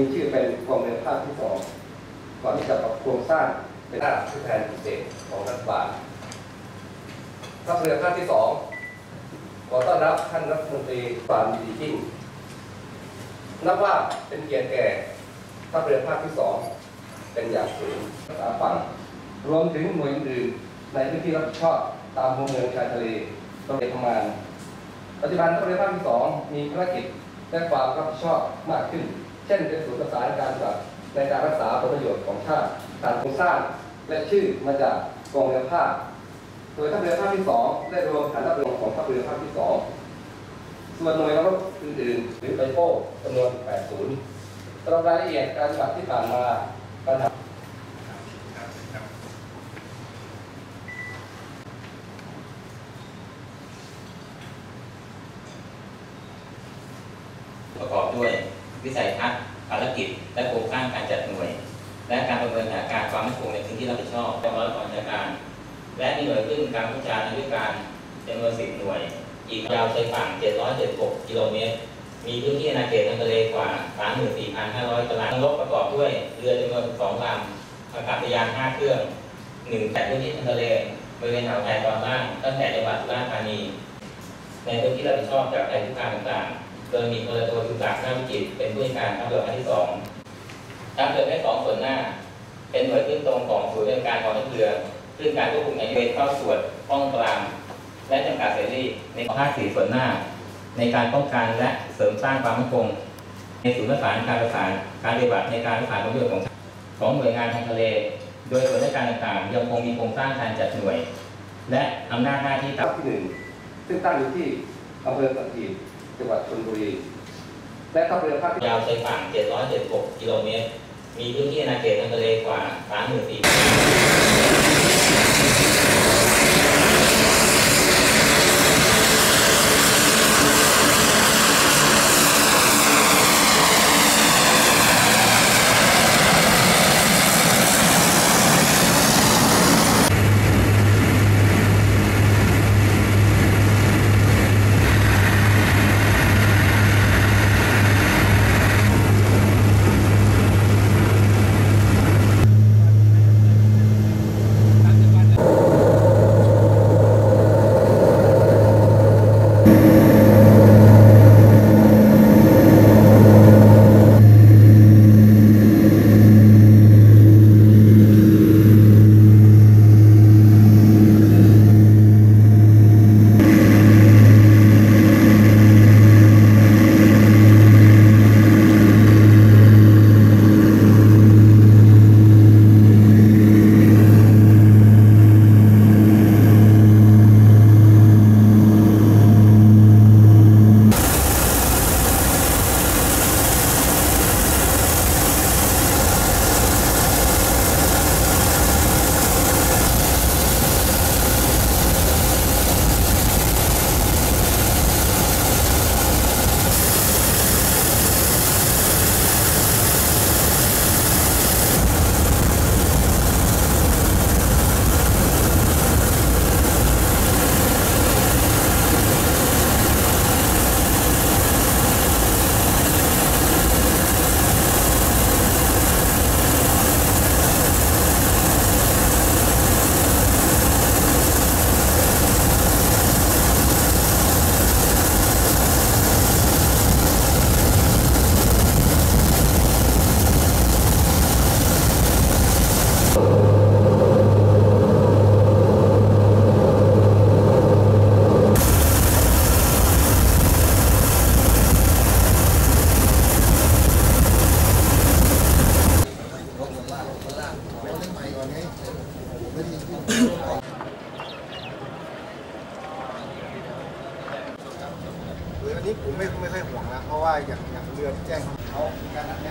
มีชื่อเป็นกองเรือภาคที่สองก่อนที่จะปรับโครงสร้างเป็นหน้าผู้แทนพิเศษของรัฐบาลทัพเรือภาคที่สองขอต้อนรับท่านรัฐมนตรีฟานดียิ่งนับว่าเป็นเกียรติแก่ทัพเรือภาคที่สองเป็นอย่างสูงรักษาฝั่งรวมถึงหน่วยอื่นในพื้นที่รับผิดชอบตามหัวเมืองชายทะเลต้องเรียนทำงานปัจจุบันทัพเรือภาคที่สองมีภารกิจและความรับผิดชอบมากขึ้น ช่นเป็นศูนย์ประสานการจัดในการรักษาผลประโยชน์ของชาติการโครงสร้างและชื่อมาจากกองเรือภาคโดยทัพเรือภาคที่สองได้รวมฐานทัพเรือของทัพเรือภาคที่สองส่วนหน่วยรบอื่นๆหรือไปโป้จำนวน8ศูนย์สำหรับรายละเอียดการปฏิบัติที่ผ่านมาปัญหาประกอบด้วย วิสัยทัศน์ภารกิจ และโครงสร้างการจัดหน่วย และการประเมินสถานการณ์ความมั่นคงในพื้นที่รับผิดชอบกองร้อยกองบัญชการ และมีหน่วยขึ้นการพัฒนาด้วยการจำนวน10หน่วย อีกยาวชายฝั่ง 776 กิโลเมตร มีพื้นที่อาณาเขตทางทะเลกว่า 34,500 ตารางรบประกอบด้วยเรือจำนวน 12ลำอากาศยาน 5 เครื่อง1แต่พื้นที่ทางทะเลบริเวณอ่าวไทยตอนล่างตั้งแต่จังหวัดสุราษฎร์ธานี ในพื้นที่รับผิดชอบจากภัยคุกคามต่างๆ โดยมีพลโทสุศักดิ์นาวิจิตรเป็นผู้การทัพเรือภาคที่สองทัพเรือภาคที่สองส่วนหน้า เป็นหน่วยขึ้นตรงของศูนย์ราชการกองทัพเรือซึ่งการควบคุมในเวรเข้าสวดป้องปรามและจำกัดเสรีในภาคสี่ส่วนหน้า ในการป้องกันและเสริมสร้างความมั่นคง ในศูนย์ประสานการประสานการปฏิบัติในการปรักษาผลประโยชน์ของของหน่วยงานทางทะเล โดยส่วนราชการต่างๆ ยังคงมีโครงสร้างการจัดหน่วย และอำนาจหน้าที่ทัพที่หนึ่งซึ่งตั้งอยู่ที่อำเภอสัตหีบ จังหวัดชลบุรี และทัพเรือภาคยาวชายฝั่ง 776 กิโลเมตร มีพื้นที่อาณาเขตทางทะเลกว่า 34,000ี้ผมไม่ไม่ค่อยห่วงแล้วเพราะว่าอย่างอย่างเรือที่แจ้งเขาการนัดแ